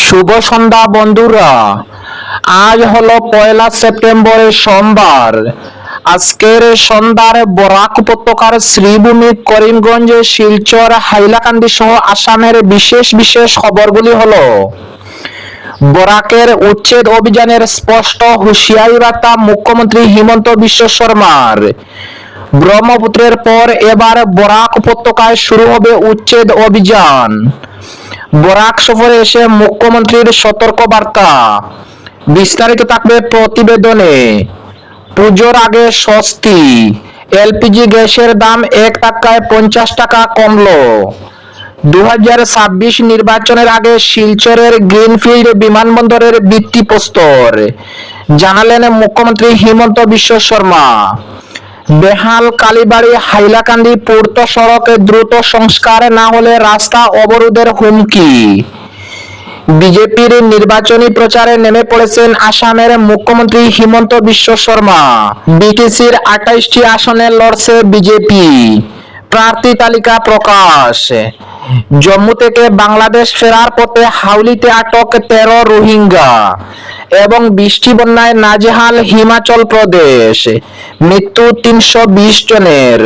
শুভ সন্ধ্যা, বন্ধুরা। আজ হলো পয়লা সেপ্টেম্বরের সোমবার। আজকের সন্ধ্যার বরাক উপত্যকার শ্রীভূমি করিমগঞ্জ, শিলচর, হাইলাকান্দি সহ আসামের বিশেষ বিশেষ খবরগুলি হলো, বরাকের উচ্ছেদ অভিযানের স্পষ্ট হুঁশিয়ারি বার্তা মুখ্যমন্ত্রী হিমন্ত বিশ্ব শর্মার। ব্রহ্মপুত্রের পর এবার বরাক উপত্যকায় শুরু হবে উচ্ছেদ অভিযান। বরাক সফরে এসে মুখ্যমন্ত্রীর সতর্ক বার্তা বিস্তারিত থাকবে প্রতিবেদনে। পুজোর আগে স্বস্তি। এলপিজি গ্যাসের দাম এক টাকায় পঞ্চাশ টাকা কমল। দু হাজার ছাব্বিশ নির্বাচনের আগে শিলচরের গ্রিনফিল্ড বিমানবন্দরের ভিত্তিপ্রস্তর জানালেন মুখ্যমন্ত্রী হিমন্ত বিশ্ব শর্মা। বেহাল কালীবাড়ি, হাইলাকান্দি পূর্ত সড়কে দ্রুত সংস্কার না হলে রাস্তা অবরোধের হুমকি। বিজেপির নির্বাচনী প্রচারে নেমে পড়েছেন আসামের মুখ্যমন্ত্রী হিমন্ত বিশ্ব শর্মা। বিটিসির আঠাইশটি আসনে লড়ছে বিজেপি। প্রার্থী তালিকা প্রকাশ। জম্মু থেকে বাংলাদেশ ফেরার পথে হাউলিতে আটক তেরো রোহিঙ্গা। এবং বৃষ্টি বন্যায় নাজেহাল হিমাচল প্রদেশ। মৃত্যু তিনশো বিশ জনের।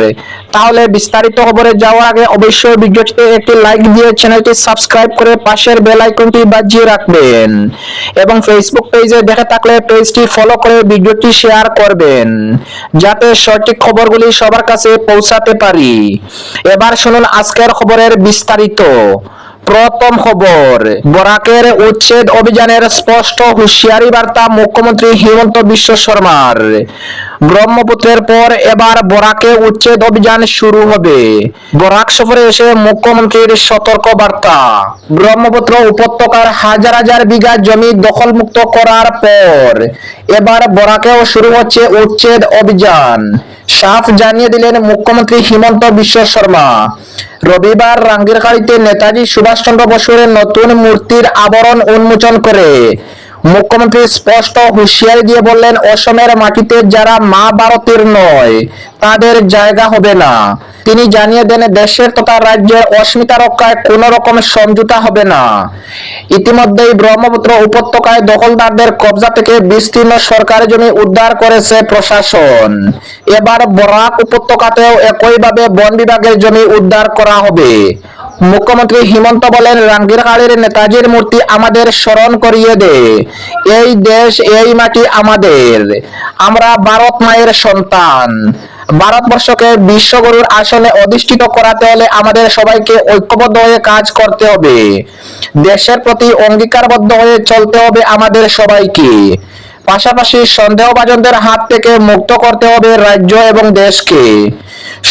তাহলে বিস্তারিত খবরে যাওয়ার আগে অবশ্যই ভিডিওটিতে একটি লাইক দিয়ে চ্যানেলটি সাবস্ক্রাইব করে পাশের বেল আইকনটি বাজিয়ে রাখবেন। এবং ফেসবুক পেজে দেখে থাকলে পেজটি ফলো করে ভিডিওটি শেয়ার করবেন, যাতে সঠিক খবরগুলি সবার কাছে পৌঁছাতে পারি। এবার শুনুন আজকের খবরের বিস্তারিত। প্রথম খবর। বরাকের উচ্ছেদ অভিযানের স্পষ্ট হুঁশিয়ারি বার্তা মুখ্যমন্ত্রী হিমন্ত বিশ্ব শর্মার। ব্রহ্মপুত্রের পর এবার বরাকে উচ্ছেদ অভিযান শুরু হবে। বরাক সফরে এসে মুখ্যমন্ত্রীর সতর্ক বার্তা। ব্রহ্মপুত্র উপত্যকার হাজার হাজার বিঘা জমি দখলমুক্ত করার পর এবার বরাকেও শুরু হচ্ছে উচ্ছেদ অভিযান। সাফ জানিয়ে দিলেন মুখ্যমন্ত্রী হিমন্ত বিশ্ব শর্মা। রবিবার রাঙ্গিরখাড়িতে নেতাজি সুভাষচন্দ্র বসুরের নতুন মূর্তির আবরণ উন্মোচন করে। মুখ্যমন্ত্রী স্পষ্ট হুঁশিয়ারি দিয়ে বললেন, অসমের মাটিতে যারা মা ভারতের নয়, তাদের জায়গা হবে না। তিনি জানিয়ে দেন, দেশের তথা রাজ্যের অস্মিতা রক্ষায় কোন রকম সমঝোতা হবে না। ইতিমধ্যেই ব্রহ্মপুত্র উপত্যকায় দখলদারদের কবজা থেকে বিস্তীর্ণ সরকারি জমি উদ্ধার করেছে প্রশাসন। এবার বরাক উপত্যকাতেও একইভাবে বন বিভাগের জমি উদ্ধার করা হবে। মুখ্যমন্ত্রী হিমন্ত বলেন রাঙ্গিরহাড়ের নেতাজির মূর্তি আমাদের স্মরণ করিয়ে দে। এই দেশ, এই মাটি আমাদের। আমরা ভারত মায়ের সন্তান। ভারতবর্ষকে বিশ্বগুরুর আসনে অধিষ্ঠিত করাতে হলে আমাদের সবাইকে ঐক্যবদ্ধ হয়ে কাজ করতে হবে। দেশের প্রতি অঙ্গীকারবদ্ধ হয়ে চলতে হবে আমাদের সবাইকে। পাশাপাশি সন্দেহভাজনদের হাত থেকে মুক্ত করতে হবে রাজ্য এবং দেশকে।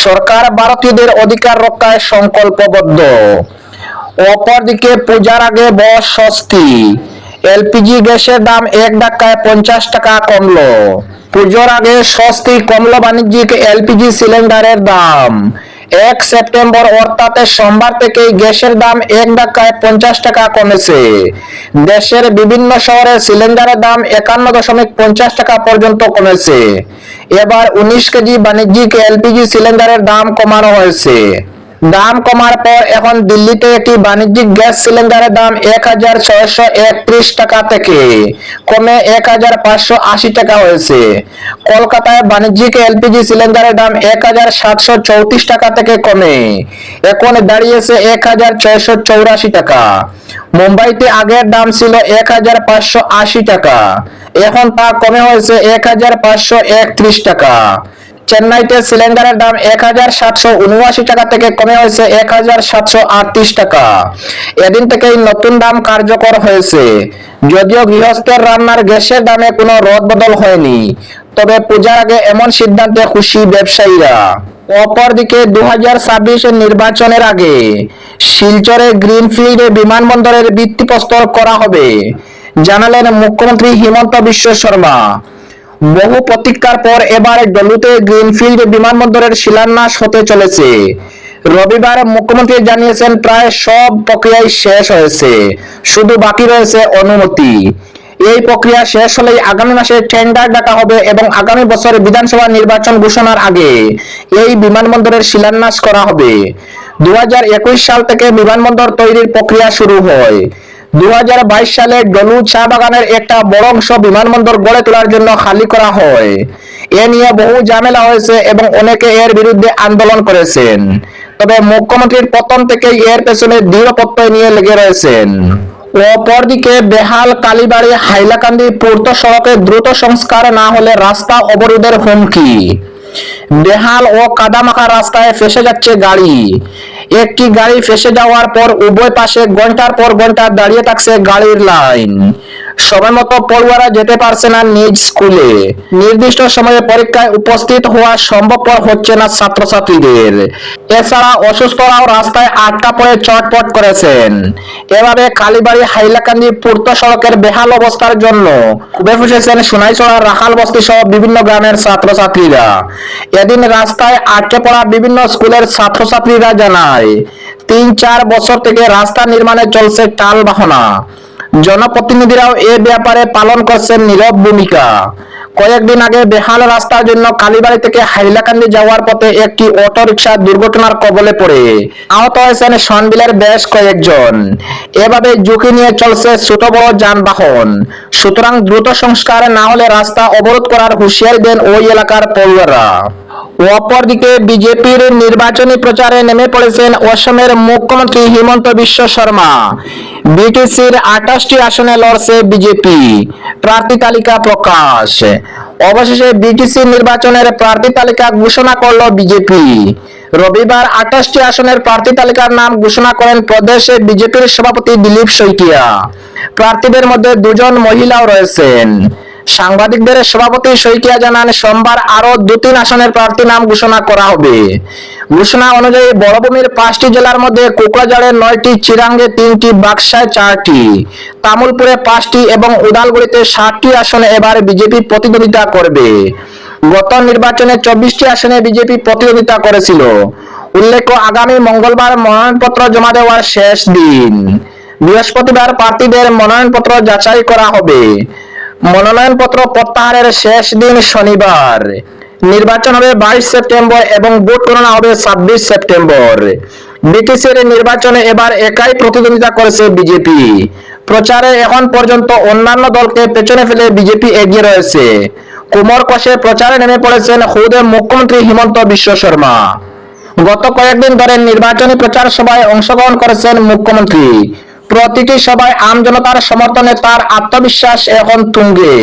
সরকার ভারতীয়দের অধিকার রক্ষায় সংকল্পবদ্ধ। অপরদিকে পূজার আগে বস স্বস্তি, এলপিজি গ্যাসের দাম এক ধাক্কায় পঞ্চাশ টাকা কমলো। পুজোর আগে স্বস্তি কমলো বাণিজ্যিক এলপিজি সিলিন্ডারের দাম এক সেপ্টেম্বর অর্থাৎ সোমবার থেকে গ্যাসের দাম এক ধাক্কায় পঞ্চাশ টাকা কমেছে। দেশের বিভিন্ন শহরে সিলিন্ডারের দাম একান্ন দশমিক পঞ্চাশ টাকা পর্যন্ত কমেছে। এবার উনিশ কেজি বাণিজ্যিক এলপিজি সিলিন্ডারের দাম কমানো হয়েছে। দাম কমার পর এখন দিল্লিতে একটি বাণিজ্যিক গ্যাস সিলিন্ডারের দাম এক হাজার ছয়শো একত্রিশ টাকা থেকে কমে এক হাজার পাঁচশো আশি টাকা হয়েছে। কলকাতায় বাণিজ্যিক এলপিজি সিলিন্ডারের দাম এক হাজার সাতশো চৌত্রিশ টাকা থেকে কমে। এখন দাঁড়িয়েছে এক হাজার ছয়শো চৌরাশি টাকা। মুম্বাইতে আগের দাম ছিল এক হাজার পাঁচশো আশি টাকা। এখন তা কমে হয়েছে এক হাজার পাঁচশো একত্রিশ টাকা। চেন্নাইতে সিলিন্ডারের দাম এক হাজার সাতশো উনআশি টাকা থেকে কমে হয়েছে এক হাজার সাতশো আটত্রিশ টাকা। এদিন থেকেই নতুন দাম কার্যকর হয়েছে। যদিও গৃহস্থের রান্নার গ্যাসের দামে কোনো রদ বদল হয়নি, তবে পূজার আগে এমন সিদ্ধান্তে খুশি ব্যবসায়ীরা। অপরদিকে দু হাজার নির্বাচনের আগে শিলচরে গ্রিনফিল্ড বিমানবন্দরের ভিত্তিপ্রস্তর করা হবে, জানালেন মুখ্যমন্ত্রী হিমন্ত বিশ্ব শর্মা। বহু প্রতীক্ষার পর এবার ডলুতে গ্রিনফিল্ড বিমানবন্দরের শিলান্যাস হতে চলেছে। রবিবার মুখ্যমন্ত্রী জানিয়েছেন, প্রায় সব প্রক্রিয়াই শেষ হয়েছে। শুধু বাকি রয়েছে অনুমতি। এই প্রক্রিয়া শেষ হলেই আগামী মাসে টেন্ডার ডাকা হবে এবং আগামী বছর বিধানসভা নির্বাচন ঘোষণার আগে এই বিমানবন্দরের শিলান্যাস করা হবে। দুহাজার একুশ সাল থেকে বিমানবন্দর তৈরির প্রক্রিয়া শুরু হয়। দুহাজার বাইশ সালে ডলু চা বাগানের একটা বড় অংশ বিমানবন্দর গড়ে তোলার জন্য খালি করা হয়। এ নিয়ে বহু ঝামেলা হয়েছে এবং অনেকে এর বিরুদ্ধে আন্দোলন করেছেন। তবে মুখ্যমন্ত্রীর পতন থেকেই এর পেছনে দৃঢ় নিয়ে লেগে রয়েছেন। অপরদিকে বেহাল কালীবাড়ি, হাইলাকান্দি পূর্ত সড়কে দ্রুত সংস্কার না হলে রাস্তা অবরোধের হুমকি। বেহাল ও কাদামাখা রাস্তায় ফেসে যাচ্ছে গাড়ি। একটি গাড়ি ফেসে যাওয়ার পর উভয় পাশে ঘণ্টার পর ঘণ্টা দাঁড়িয়ে থাকছে গাড়ির লাইন। সময় মতো পড়ুয়ারা যেতে পারছে না নিজ স্কুলে। নির্দিষ্ট সময়ে পরীক্ষায় উপস্থিত হওয়া সম্ভবপর হচ্ছে না ছাত্রছাত্রীদের। এছাড়া অসুস্থরাও রাস্তায় আটকা পড়ে চটপট করেছেন। এভাবে কালীবাড়ি, হাইলাকান্দি, পূর্ত সড়কের বেহাল অবস্থার জন্য খুবই ফুসেছেন সোনাইছড়া রাখাল বস্তি সহ বিভিন্ন গ্রামের ছাত্রছাত্রীরা। এদিন রাস্তায় আটকে পড়া বিভিন্ন স্কুলের ছাত্রছাত্রীরা জানায়, তিন চার বছর থেকে রাস্তা নির্মাণে চলছে টাল বাহনা। জনপ্রতিনিধিরাও এ ব্যাপারে পালন করছেন নীরব ভূমিকা। কয়েকদিন আগে বেহাল রাস্তার জন্য কালীবাড়ি থেকে হাইলাকান্দি যাওয়ার পথে একটি অটো রিক্সা দুর্ঘটনার কবলে পড়ে। আহত হয়েছেন সনবিলের বেশ কয়েকজন। এভাবে ঝুঁকি নিয়ে চলছে ছোট বড় যানবাহন। সুতরাং দ্রুত সংস্কার না হলে রাস্তা অবরোধ করার হুঁশিয়ারি দেন ওই এলাকার পড়ুয়ারা। অপরদিকে বিজেপির নির্বাচনী প্রচারে নেমে পড়েছেন অসমের মুখ্যমন্ত্রী হিমন্ত বিশ্ব শর্মা। বিটিসির আঠাশটি আসনে লড়ছে বিজেপি। প্রার্থী তালিকা প্রকাশ। অবশেষে বিটিসি নির্বাচনের প্রার্থী তালিকা ঘোষণা করল বিজেপি। রবিবার আঠাশটি আসনের প্রার্থী তালিকার নাম ঘোষণা করেন প্রদেশে বিজেপির সভাপতি দিলীপ শইকিয়া। প্রার্থীদের মধ্যে দুজন মহিলাও রয়েছেন। সাংবাদিকদের সভাপতি শইকিয়া জানান, সোমবার আরও দু তিন আসনের প্রার্থী নাম ঘোষণা করা হবে। ঘোষণা অনুযায়ী বড়ভূমির পাঁচটি জেলার মধ্যে কোকরাঝাড়ে নয়টি, চিরাঙ্গে তিনটি, বাক্সায় চারটি, তামুলপুরে পাঁচটি এবং উদালগুড়িতে ষাটটি আসনে এবার বিজেপি প্রতিদ্বন্দ্বিতা করবে। গত নির্বাচনে চব্বিশটি আসনে বিজেপি প্রতিদ্বন্দ্বিতা করেছিল। উল্লেখ্য, আগামী মঙ্গলবার মনোনয়নপত্র জমা দেওয়ার শেষ দিন। বৃহস্পতিবার প্রার্থীদের মনোনয়নপত্র যাচাই করা হবে। মনোনয়নপত্র প্রত্যাহারের শেষ দিন শনিবার। নির্বাচন হবে বাইশ সেপ্টেম্বর এবং ভোট গণনা হবে ছাব্বিশ সেপ্টেম্বর। বিটিসির নির্বাচনে এবার একাই প্রতিদ্বন্দ্বিতা করেছে বিজেপি। প্রচারে এখন পর্যন্ত অন্যান্য দলকে পেছনে ফেলে বিজেপি এগিয়ে রয়েছে। কুমোর কষে প্রচারে নেমে পড়েছেন খুদে মুখ্যমন্ত্রী হিমন্ত বিশ্ব শর্মা। গত কয়েকদিন ধরে নির্বাচনী প্রচার সভায় অংশগ্রহণ করেছেন মুখ্যমন্ত্রী। প্রতিটি সভায় আম জনতার সমর্থনে তার আত্মবিশ্বাস এখন তুঙ্গে।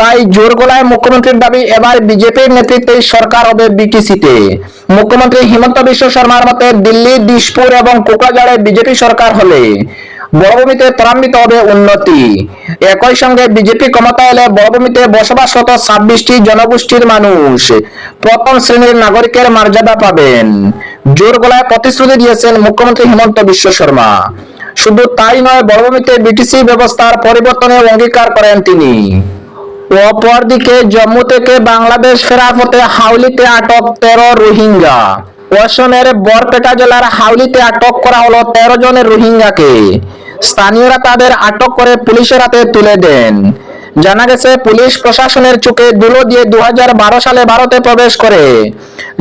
তাই জোর গলায় মুখ্যমন্ত্রীর দাবি, এবার বিজেপির নেতৃত্বে সরকার হবে বিটিসিতে। মুখ্যমন্ত্রী হিমন্ত বিশ্ব শর্মার মতে, দিল্লি দিশপুর এবং কোকরাঝাড়ে বিজেপি সরকার হলে বড়ভূমিতে ত্বরান্বিত হবে উন্নতি। একই সঙ্গে বিজেপি ক্ষমতা এলে বড়ভূমিতে বসবাসরত ছাব্বিশটি জনগোষ্ঠীর মানুষ প্রথম শ্রেণির নাগরিকের মর্যাদা পাবেন। জোর গলায় প্রতিশ্রুতি দিয়েছেন মুখ্যমন্ত্রী হিমন্ত বিশ্ব শর্মা। শুধু তাই নয় বড়ভূমিতে বিটিসি ব্যবস্থার পরিবর্তনের অঙ্গীকার করেন তিনি। অপরদিকে জম্মু থেকে বাংলাদেশ ফেরার পথে হাউলিতে আটক তেরো রোহিঙ্গা। অসমের বরপেটা জেলার হাউলিতে আটক করা হলো তেরো জনের রোহিঙ্গাকে। স্থানীয়রা তাদের আটক করে পুলিশের হাতে তুলে দেন। জানা গেছে, পুলিশ প্রশাসনের চোখে দুলো দিয়ে দু হাজার বারো সালে ভারতে প্রবেশ করে।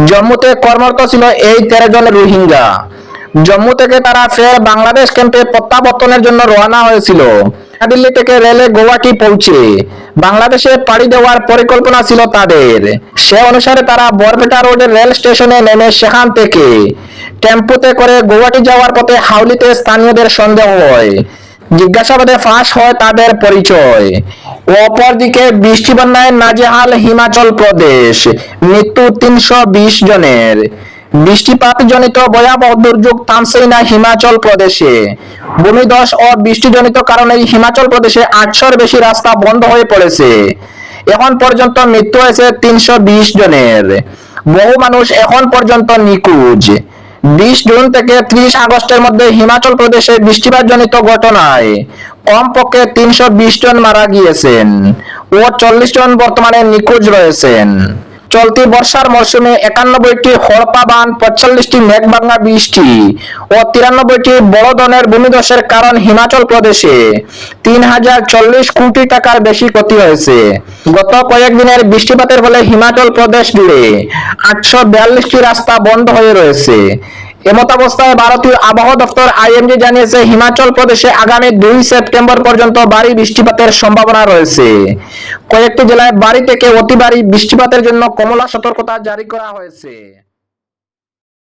জম্মুতে কর্মরত ছিল এই তেরো জন রোহিঙ্গা। জম্মু থেকে তারা ফের বাংলাদেশ ক্যাম্পে প্রত্যাবর্তনের জন্য রওনা হয়েছিল। দিল্লি থেকে রেলে গুয়াহাটি পৌঁছে বাংলাদেশে পাড়ি দেওয়ার পরিকল্পনা ছিল তাদের। সে অনুসারে তারা বরপেটা রোডের রেল স্টেশনে নেমে সেখান থেকে টেম্পুতে করে গোয়াটি যাওয়ার পথে হাউলিতে স্থানীয়দের সন্দেহ হয়। জিজ্ঞাসাবাদে ফাঁস হয় তাদের পরিচয়। অপরদিকে বৃষ্টি বন্যায় নাজেহাল হিমাচল প্রদেশ, মৃত্যু তিনশো বিশ জনের। বৃষ্টিপাত জনিত ভয়াবহ দুর্যোগ থামছেই না হিমাচল প্রদেশে। ভূমিধস ও বৃষ্টিজনিত কারণে হিমাচল প্রদেশে আটশোর বেশি রাস্তা বন্ধ হয়ে পড়েছে। এখন পর্যন্ত মৃত্যু হয়েছে তিনশো বিশ জনের। বহু মানুষ এখন পর্যন্ত নিখোঁজ। বিশ জুন থেকে ত্রিশ আগস্টের মধ্যে হিমাচল প্রদেশে বৃষ্টিপাত জনিত ঘটনায় কমপক্ষে তিনশো বিশ জন মারা গিয়েছেন ও চল্লিশ জন বর্তমানে নিখোঁজ রয়েছেন। চলতি বর্ষার মরশুমে একানব্বইটি হড়পা বান, পঁয়তাল্লিশটি মেঘভাঙ্গা বৃষ্টি ও তিরানব্বইটি বড় ধরনের ভূমিধসের কারণ হিমাচল প্রদেশে। তিন হাজার চল্লিশ কোটি টাকার বেশি ক্ষতি হয়েছে। গত কয়েকদিনের বৃষ্টিপাতের ফলে হিমাচল প্রদেশ জুড়ে আটশো বিয়াল্লিশটি রাস্তা বন্ধ হয়ে রয়েছে। এমতাবস্থায় ভারতীয় আবহাওয়া দপ্তর আইএমডি জানিয়েছে, হিমাচল প্রদেশে আগামী দুই সেপ্টেম্বর পর্যন্ত ভারী বৃষ্টিপাতের সম্ভাবনা রয়েছে। কয়েকটি জেলায় বাড়ি থেকে অতি বৃষ্টিপাতের জন্য কমলা সতর্কতা জারি করা হয়েছে।